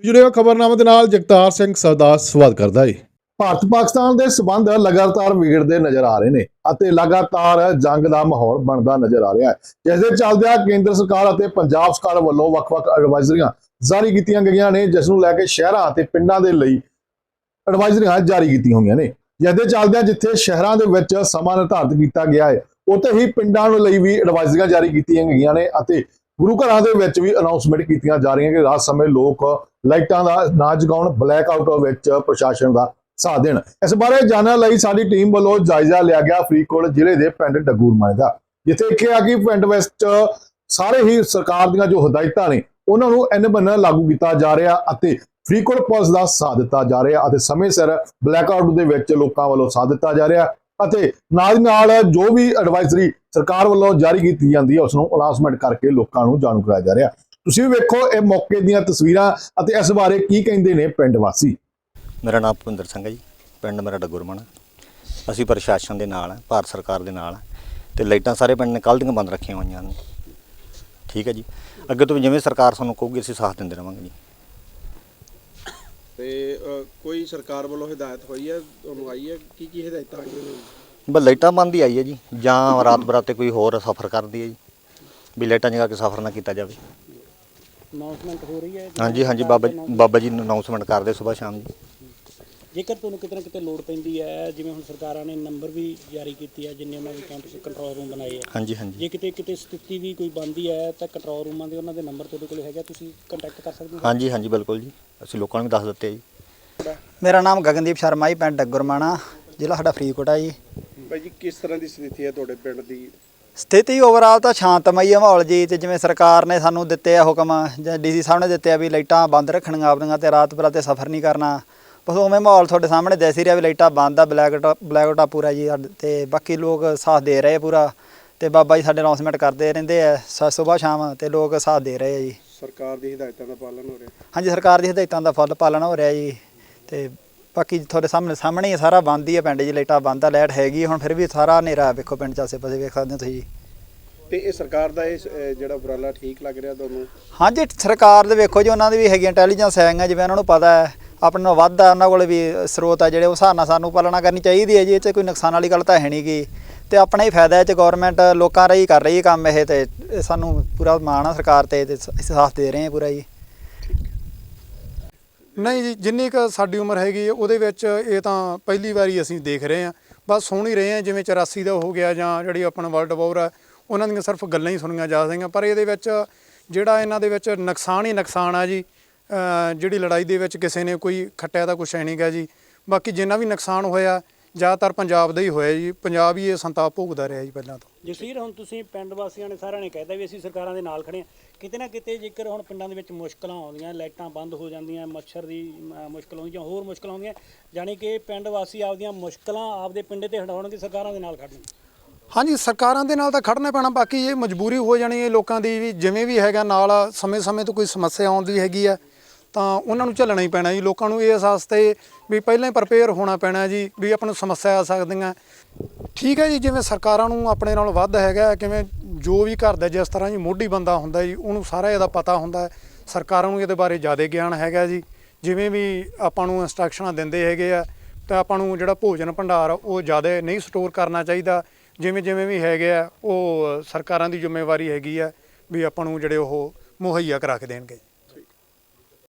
ਜੁੜਿਓ ਖਬਰਨਾਮੇ ਦੇ ਨਾਲ, ਜਗਤਾਰ ਸਿੰਘ ਸਰਦਾਰ ਸਵਾਗਤ ਕਰਦਾ ਹੈ ਭਾਰਤ ਪਾਕਿਸਤਾਨ ਦੇ ਸਬੰਧ ਲਗਾਤਾਰ ਵਿਗੜਦੇ ਨਜ਼ਰ ਆ ਰਹੇ ਨੇ ਅਤੇ ਲਗਾਤਾਰ ਜੰਗ ਦਾ ਮਾਹੌਲ ਬਣਦਾ ਨਜ਼ਰ ਆ ਰਿਹਾ ਹੈ। ਜਿਸ ਦੇ ਚੱਲਦਿਆਂ ਕੇਂਦਰ ਸਰਕਾਰ ਅਤੇ ਪੰਜਾਬ ਸਰਕਾਰ ਵੱਲੋਂ ਵੱਖ-ਵੱਖ ਐਡਵਾਈਜ਼ਰੀਆਂ ਜਾਰੀ ਕੀਤੀਆਂ ਗਈਆਂ ਨੇ, ਜਿਸ ਨੂੰ ਲੈ ਕੇ ਸ਼ਹਿਰਾਂ ਅਤੇ ਪਿੰਡਾਂ ਦੇ ਲਈ ਐਡਵਾਈਜ਼ਰੀਆਂ ਜਾਰੀ ਕੀਤੀਆਂ ਹੋਈਆਂ ਨੇ। ਜਿਸ ਦੇ ਚੱਲਦਿਆਂ ਜਿੱਥੇ ਸ਼ਹਿਰਾਂ ਦੇ ਵਿੱਚ ਸਮਾਂ ਨਿਰਧਾਰਤ ਕੀਤਾ ਗਿਆ ਹੈ, ਉੱਥੇ ਹੀ ਪਿੰਡਾਂ ਨੂੰ ਲਈ ਵੀ ਐਡਵਾਈਜ਼ਰੀਆਂ ਜਾਰੀ ਕੀਤੀਆਂ ਗਈਆਂ ਨੇ ਅਤੇ ਗੁਰੂ ਘਰਾਂ ਦੇ ਵਿੱਚ ਵੀ ਅਨਾਉਂਸਮੈਂਟ ਕੀਤੀਆਂ ਜਾ ਰਹੀਆਂ ਕਿ ਰਾਤ ਸਮੇਂ ਲੋਕ ਲਾਈਟਾਂ ਦਾ ਨਾ ਜਗਾਉਣ ਬਲੈਕ ਆਊਟ ਵਿੱਚ ਪ੍ਰਸ਼ਾਸਨ ਦਾ ਸਾਥ ਦੇਣ। ਇਸ ਬਾਰੇ ਜਾਣਨ ਲਈ ਸਾਡੀ ਟੀਮ ਵੱਲੋਂ ਜਾਇਜ਼ਾ ਲਿਆ ਗਿਆ ਫਰੀਦਕੋਟ ਜ਼ਿਲ੍ਹੇ ਦੇ ਪਿੰਡ ਡੱਗੂਰਮਾਣੇ ਦਾ। ਜਿੱਥੇ ਦੇਖਿਆ ਕਿ ਪਿੰਡ ਵਿੱਚ ਸਾਰੇ ਹੀ ਸਰਕਾਰ ਦੀਆਂ ਜੋ ਹਦਾਇਤਾਂ ਨੇ, ਉਹਨਾਂ ਨੂੰ ਐਨ ਬੰਨ ਲਾਗੂ ਕੀਤਾ ਜਾ ਰਿਹਾ ਅਤੇ ਫਰੀਦਕੋਟ ਪੁਲਿਸ ਦਾ ਸਾਥ ਦਿੱਤਾ ਜਾ ਰਿਹਾ ਅਤੇ ਸਮੇਂ ਸਿਰ ਬਲੈਕ ਆਊਟ ਦੇ ਵਿੱਚ ਲੋਕਾਂ ਵੱਲੋਂ ਸਾਥ ਦਿੱਤਾ ਜਾ ਰਿਹਾ। ਅਤੇ ਨਾਲ ਦੀ ਨਾਲ ਜੋ ਵੀ ਐਡਵਾਈਜ਼ਰੀ ਸਰਕਾਰ ਵੱਲੋਂ ਜਾਰੀ ਕੀਤੀ ਜਾਂਦੀ ਹੈ ਉਸ ਨੂੰ ਅਨਾਉਂਸਮੈਂਟ ਕਰਕੇ ਲੋਕਾਂ ਨੂੰ ਜਾਣੂ ਕਰਾਇਆ ਜਾ ਰਿਹਾ। ਤੁਸੀਂ ਵੀ ਵੇਖੋ ਇਹ ਮੌਕੇ ਦੀਆਂ ਤਸਵੀਰਾਂ ਅਤੇ ਇਸ ਬਾਰੇ ਕੀ ਕਹਿੰਦੇ ਨੇ ਪਿੰਡ ਵਾਸੀ। ਮੇਰਾ ਨਾਮ ਭੁਪਿੰਦਰ ਸਿੰਘ ਹੈ ਜੀ। ਪਿੰਡ ਮੇਰਾ ਡੱਗੁਰਮਣ ਅਸੀਂ ਪ੍ਰਸ਼ਾਸਨ ਦੇ ਨਾਲ ਹੈ ਭਾਰਤ ਸਰਕਾਰ ਦੇ ਨਾਲ ਹੈ ਤੇ ਲਾਈਟਾਂ ਸਾਰੇ ਪਿੰਡ ਨੇ ਕੱਲ੍ਹ ਦੀਆਂ ਬੰਦ ਰੱਖੀਆਂ ਹੋਈਆਂ ਨੇ ਠੀਕ ਹੈ ਜੀ। ਅੱਗੇ ਤੋਂ ਵੀ ਜਿਵੇਂ ਸਰਕਾਰ ਸਾਨੂੰ ਕਹੂਗੀ, ਅਸੀਂ ਸਾਥ ਦਿੰਦੇ ਰਵਾਂਗੇ ਜੀ। ਤੇ ਅ, ਕੋਈ ਸਰਕਾਰ ਵੱਲੋਂ ਹਦਾਇਤ ਹੋਈ ਹੈ ਤੁਹਾਨੂੰ ਆਈ ਹੈ? ਕੀ ਕੀ ਹਦਾਇਤਾਂ ਆਈਆਂ ਨੇ? ਬਸ ਲਾਈਟਾਂ ਬੰਦ ਹੀ ਆਈ ਹੈ ਜੀ। ਜਾਂ ਰਾਤ ਬਰਾਤੇ ਕੋਈ ਹੋਰ ਸਫ਼ਰ ਕਰਦੀ ਹੈ ਜੀ। ਵੀ ਲਾਈਟਾਂ ਜਗਾ ਕੇ ਸਫ਼ਰ ਨਾ ਕੀਤਾ ਜਾਵੇ। ਅਨਾਉਂਸਮੈਂਟ ਹੋ ਰਹੀ ਹੈ ਹਾਂਜੀ ਹਾਂਜੀ ਬਾਬਾ ਜੀ ਬਾਬਾ ਜੀ ਅਨਾਉਂਸਮੈਂਟ ਕਰਦੇ ਸਵੇਰ ਸ਼ਾਮ ਜੀ। ਜੇਕਰ ਤੁਹਾਨੂੰ ਕਿਤੇ ਨਾ ਕਿਤੇ ਲੋੜ ਪੈਂਦੀ ਹੈ ਜਿਵੇਂ ਹੁਣ ਸਰਕਾਰਾਂ ਨੇ ਨੰਬਰ ਵੀ ਜਾਰੀ ਕੀਤੀ ਹੈ ਜਿੰਨੇ ਉਹਨਾਂ ਦੇ ਕੈਂਪਸ ਕੰਟਰੋਲ ਰੂਮ ਬਣਾਏ ਆ। ਹਾਂਜੀ ਹਾਂਜੀ। ਜੇ ਕਿਤੇ ਕਿਤੇ ਸਥਿਤੀ ਵੀ ਕੋਈ ਬਣਦੀ ਹੈ ਤਾਂ ਕੰਟਰੋਲ ਰੂਮਾਂ ਦੇ ਉਹਨਾਂ ਦੇ ਨੰਬਰ ਤੁਹਾਡੇ ਕੋਲ ਹੈਗਾ ਤੁਸੀਂ ਕੰਟੈਕਟ ਕਰ ਸਕਦੇ ਹੋ? ਹਾਂਜੀ ਹਾਂਜੀ ਬਿਲਕੁਲ ਜੀ। ਅਸੀਂ ਲੋਕਾਂ ਨੂੰ ਵੀ ਦੱਸ ਦਿੱਤੇ ਜੀ। ਮੇਰਾ ਨਾਮ ਗਗਨਦੀਪ ਸ਼ਰਮਾ ਜੀ ਪਿੰਡ ਡੱਗਰਮਾਣਾ ਜ਼ਿਲ੍ਹਾ ਸਾਡਾ ਫਰੀਦਕੋਟ ਆ ਜੀ। ਭਾਈ ਜੀ ਕਿਸ ਤਰ੍ਹਾਂ ਦੀ ਸਥਿਤੀ ਹੈ ਤੁਹਾਡੇ ਪਿੰਡ ਦੀ? ਸਥਿਤੀ ਓਵਰਆਲ ਤਾਂ ਸ਼ਾਂਤਮਈ ਆ ਮਾਹੌਲ ਜੀ ਤੇ ਜਿਵੇਂ ਸਰਕਾਰ ਨੇ ਸਾਨੂੰ ਦਿੱਤੇ ਆ ਹੁਕਮ ਜਾਂ ਡੀਸੀ ਸਾਹਿਬ ਨੇ ਦਿੱਤੇ ਆ ਵੀ ਲਾਈਟਾਂ ਬੰਦ ਰੱਖਣੀਆਂ ਆਪਣੀਆਂ ਤੇ ਰਾਤ ਬਰਾਤੇ ਸਫ਼ਰ ਨਹੀਂ ਕਰਨਾ। ਬਸ ਉਵੇਂ ਮਾਹੌਲ ਤੁਹਾਡੇ ਸਾਹਮਣੇ ਦਿਸ ਹੀ ਰਿਹਾ ਵੀ ਲਾਈਟਾਂ ਬੰਦ ਆ ਬਲੈਕ ਬਲੈਕ ਆਊਟ ਆ ਪੂਰਾ ਜੀ ਸਾਡੇ ਤੇ ਬਾਕੀ ਲੋਕ ਸਾਥ ਦੇ ਰਹੇ ਆ ਪੂਰਾ। ਤੇ ਬਾਬਾ ਜੀ ਸਾਡੇ ਅਨਾਉਂਸਮੈਂਟ ਕਰਦੇ ਰਹਿੰਦੇ ਆ ਸਵੇਰ ਸ਼ਾਮ ਤੇ ਲੋਕ ਸਾਥ ਦੇ ਰਹੇ ਆ ਜੀ। ਸਰਕਾਰ ਦੀ ਹਦਾਇਤਾਂ ਦਾ ਪਾਲਣ ਹੋ ਰਿਹਾ। ਹਾਂਜੀ ਸਰਕਾਰ ਦੀ ਹਦਾਇਤਾਂ ਦਾ ਫੁੱਲ ਪਾਲਣ ਹੋ ਰਿਹਾ ਜੀ। ਤੇ ਬਾਕੀ ਤੁਹਾਡੇ ਸਾਹਮਣੇ ਸਾਹਮਣੇ ਹੀ ਸਾਰਾ ਬੰਦ ਹੀ ਆ ਪਿੰਡ 'ਚ ਲਾਈਟਾਂ ਬੰਦ ਆ ਲਾਈਟ ਹੈਗੀ ਹੁਣ ਫਿਰ ਵੀ ਸਾਰਾ ਹਨੇਰਾ ਵੇਖੋ ਪਿੰਡ 'ਚ ਆਸੇ ਪਾਸੇ ਵੇਖ ਸਕਦੇ ਹੋ ਤੁਸੀਂ। ਤੇ ਇਹ ਸਰਕਾਰ ਦਾ ਇਹ ਜਿਹੜਾ ਉਪਰਾਲਾ ਠੀਕ ਲੱਗ ਰਿਹਾ ਤੁਹਾਨੂੰ? ਹਾਂਜੀ ਸਰਕਾਰ ਦੇ ਵੇਖੋ ਜੀ ਉਹਨਾਂ ਦੀ ਵੀ ਹੈਗੀ ਇੰਟੈਲੀਜੈਂਸ ਹੈਗਾ ਜਿਵੇਂ ਉਹਨਾਂ ਨੂੰ ਪਤਾ ਹੈ। ਆਪਣੇ ਨਾਲੋਂ ਵੱਧ ਆ ਉਹਨਾਂ ਕੋਲ ਵੀ ਸਰੋਤ ਆ ਜਿਹੜੇ ਉਸ ਹਿਸਾਬ ਨਾਲ ਸਾਨੂੰ ਪਾਲਣਾ ਕਰਨੀ ਚਾਹੀਦੀ ਹੈ ਜੀ। ਇਹ 'ਚ ਕੋਈ ਨੁਕਸਾਨ ਵਾਲੀ ਗੱਲ ਤਾਂ ਹੈ ਨਹੀਂ ਗੀ। ਤੇ ਆਪਣਾ ਹੀ ਫਾਇਦਾ ਹੈ ਚ ਗਵਰਨਮੈਂਟ ਲੋਕਾਂ ਰਾਹੀਂ ਕਰ ਰਹੀ ਹੈ ਕੰਮ ਇਹ ਤੇ ਇਹ ਸਾਨੂੰ ਪੂਰਾ ਮਾਣ ਆ ਸਰਕਾਰ ਤੇ ਤੇ ਅਸੀਂ ਸਾਥ ਦੇ ਰਹੇ ਹਾਂ ਪੂਰਾ ਜੀ। ਨਹੀਂ ਜੀ ਜਿੰਨੀ ਕੁ ਸਾਡੀ ਉਮਰ ਹੈਗੀ ਹੈ, ਉਹਦੇ ਵਿੱਚ ਇਹ ਤਾਂ ਪਹਿਲੀ ਵਾਰੀ ਅਸੀਂ ਦੇਖ ਰਹੇ ਹਾਂ। ਬਸ ਸੁਣ ਹੀ ਰਹੇ ਹਾਂ ਜਿਵੇਂ 84 ਦਾ ਹੋ ਗਿਆ ਜਾਂ ਜਿਹੜੀ ਆਪਣਾ ਵਰਲਡ ਵਾਰ ਹੈ ਉਹਨਾਂ ਦੀਆਂ ਸਿਰਫ ਗੱਲਾਂ ਹੀ ਸੁਣੀਆਂ ਜਾ ਸਕਦੀਆਂ ਪਰ ਇਹਦੇ ਵਿੱਚ ਜਿਹੜਾ ਇਹਨਾਂ ਦੇ ਵਿੱਚ ਨੁਕਸਾਨ ਹੀ ਨੁਕਸਾਨ ਆ ਜੀ ਅਹ ਜਿਹੜੀ ਲੜਾਈ ਦੇ ਵਿੱਚ ਕਿਸੇ ਨੇ ਕੋਈ ਖੱਟਿਆ ਤਾਂ ਕੁਛ ਹੈ ਨਹੀਂ ਨਹੀਂਗਾ ਜੀ। ਬਾਕੀ ਜਿੰਨਾ ਵੀ ਨੁਕਸਾਨ ਹੋਇਆ ਜ਼ਿਆਦਾਤਰ ਪੰਜਾਬ ਦਾ ਹੀ ਹੋਇਆ ਜੀ। ਪੰਜਾਬ ਹੀ ਇਹ ਸੰਤਾਪ ਭੋਗਦਾ ਰਿਹਾ ਜੀ ਪਹਿਲਾਂ ਤੋਂ। ਜਸਵੀਰ ਹੁਣ ਤੁਸੀਂ ਪਿੰਡ ਵਾਸੀਆਂ ਨੇ ਸਾਰਿਆਂ ਨੇ ਕਹਿਤਾ ਵੀ ਅਸੀਂ ਸਰਕਾਰਾਂ ਦੇ ਨਾਲ ਖੜੇ ਹਾਂ। ਕਿਤੇ ਨਾ ਕਿਤੇ ਜੇਕਰ ਹੁਣ ਪਿੰਡਾਂ ਦੇ ਵਿੱਚ ਮੁਸ਼ਕਲਾਂ ਆਉਂਦੀਆਂ ਲਾਈਟਾਂ ਬੰਦ ਹੋ ਜਾਂਦੀਆਂ ਮੱਛਰ ਦੀ ਮੁਸ਼ਕਲ ਆਉਂਦੀ ਜਾਂ ਹੋਰ ਮੁਸ਼ਕਲਾਂ ਆਉਂਦੀਆਂ ਜਾਣੀ ਕਿ ਪਿੰਡ ਵਾਸੀ ਆਪਦੀਆਂ ਮੁਸ਼ਕਲਾਂ ਆਪਦੇ ਪਿੰਡੇ ਤੇ ਹਟਾਉਣਗੇ ਸਰਕਾਰਾਂ ਦੇ ਨਾਲ ਖੜਨਗੇ। ਹਾਂਜੀ ਸਰਕਾਰਾਂ ਦੇ ਨਾਲ ਤਾਂ ਖੜਨਾ ਪੈਣਾ ਬਾਕੀ ਇਹ ਮਜਬੂਰੀ ਹੋ ਜਾਣੀ ਹੈ ਲੋਕਾਂ ਦੀ ਵੀ ਜਿਵੇਂ ਵੀ ਹੈਗਾ ਨਾਲ ਸਮੇਂ-ਸਮੇਂ ਤੋਂ ਕੋਈ ਸਮੱਸਿਆ ਆਉਂਦੀ ਹੈਗੀ ਆ। ਤਾਂ ਉਹਨਾਂ ਨੂੰ ਝੱਲਣਾ ਹੀ ਪੈਣਾ ਜੀ। ਲੋਕਾਂ ਨੂੰ ਇਹ ਅਹਿਸਾਸ ਤੇ ਵੀ ਪਹਿਲਾਂ ਹੀ ਪ੍ਰਪੇਅਰ ਹੋਣਾ ਪੈਣਾ ਜੀ ਵੀ ਆਪਾਂ ਨੂੰ ਸਮੱਸਿਆ ਆ ਸਕਦੀਆਂ। ਠੀਕ ਹੈ ਜੀ, ਜਿਵੇਂ ਸਰਕਾਰਾਂ ਨੂੰ ਆਪਣੇ ਨਾਲ ਵੱਧ ਹੈਗਾ, ਕਿਵੇਂ ਜੋ ਵੀ ਘਰ ਦਾ ਜਿਸ ਤਰ੍ਹਾਂ ਜੀ ਮੋਢੀ ਬੰਦਾ ਹੁੰਦਾ ਜੀ, ਉਹਨੂੰ ਸਾਰਾ ਇਹਦਾ ਪਤਾ ਹੁੰਦਾ ਸਰਕਾਰਾਂ ਨੂੰ ਇਹਦੇ ਬਾਰੇ ਜ਼ਿਆਦਾ ਗਿਆਨ ਹੈਗਾ ਜੀ। ਜਿਵੇਂ ਵੀ ਆਪਾਂ ਨੂੰ ਇੰਸਟਰਕਸ਼ਨਾਂ ਦਿੰਦੇ ਹੈਗੇ ਆ, ਤਾਂ ਆਪਾਂ ਨੂੰ ਜਿਹੜਾ ਭੋਜਨ ਭੰਡਾਰ ਉਹ ਜ਼ਿਆਦਾ ਨਹੀਂ ਸਟੋਰ ਕਰਨਾ ਚਾਹੀਦਾ। ਜਿਵੇਂ ਜਿਵੇਂ ਵੀ ਹੈਗੇ ਆ, ਉਹ ਸਰਕਾਰਾਂ ਦੀ ਜ਼ਿੰਮੇਵਾਰੀ ਹੈਗੀ ਆ ਵੀ ਆਪਾਂ ਨੂੰ ਜਿਹੜੇ ਉਹ ਮੁਹੱਈਆ ਕਰਾ ਕੇ ਦੇਣਗੇ